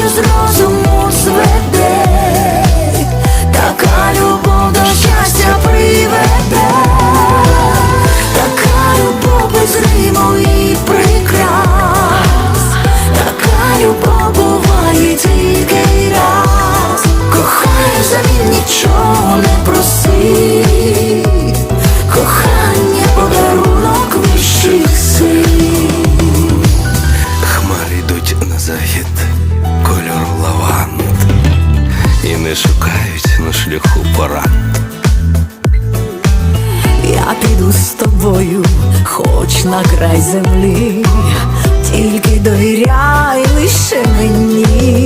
що з розуму зведе, така любов до щастя приведе, така любов без риму і прикрас, така любов буває тільки раз, кохаю замін нічого не проси, не шукають на шляху пора. Я піду з тобою, хоч на край землі, тільки довіряй лише мені.